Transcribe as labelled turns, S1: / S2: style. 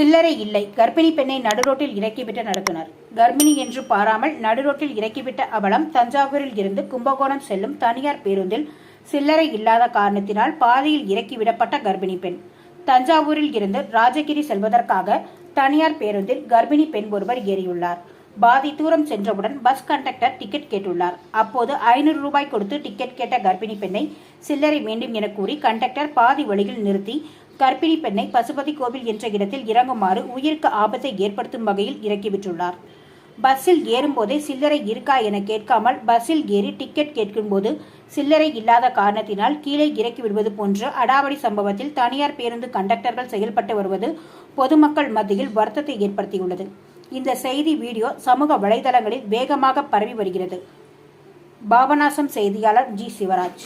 S1: சில்லறை இல்லை. கர்ப்பிணி பெண்ணை நடுரோட்டில் இறக்கிவிட்டு நடத்தினர். கர்ப்பிணி என்று பாராமல் நடுரோட்டில் இறக்கிவிட்ட அவலம் தஞ்சாவூரில் இருந்து கும்பகோணம் செல்லும் தனியார் பேருந்தில் சில்லறை இல்லாத காரணத்தினால் பாதையில் இறக்கிவிடப்பட்ட கர்ப்பிணி பெண். தஞ்சாவூரில் இருந்து ராஜகிரி செல்வதற்காக தனியார் பேருந்தில் கர்ப்பிணி பெண் ஒருவர் ஏறியுள்ளார். பாதி தூரம் சென்றவுடன் பஸ் கண்டக்டர் டிக்கெட் கேட்டுள்ளார். அப்போது ஐநூறு ரூபாய் கொடுத்து டிக்கெட் கேட்ட கர்ப்பிணி பெண்ணை சில்லறை வேண்டும் என கூறி கண்டக்டர் பாதி வழியில் நிறுத்தி கர்ப்பிணி பெண்ணை பசுபதி கோவில் என்ற இடத்தில் இறங்குமாறு உயிருக்கு ஆபத்தை ஏற்படுத்தும் வகையில் இறக்கிவிட்டுள்ளார். பஸ்ஸில் ஏறும்போதே சில்லறை இருக்கா என கேட்காமல் பஸ்ஸில் ஏறி டிக்கெட் கேட்கும்போது சில்லறை இல்லாத காரணத்தினால் கீழே இறக்கி விடுவது போன்ற அடாவடி சம்பவத்தில் தனியார் பேருந்து கண்டக்டர்கள் செயல்பட்டு வருவது பொதுமக்கள் மத்தியில் வருத்தத்தை ஏற்படுத்தியுள்ளது. இந்த செய்தி வீடியோ சமூக வலைதளங்களில் வேகமாக பரவி வருகிறது. பாபநாசம் செய்தியாளர் ஜி சிவராஜ்.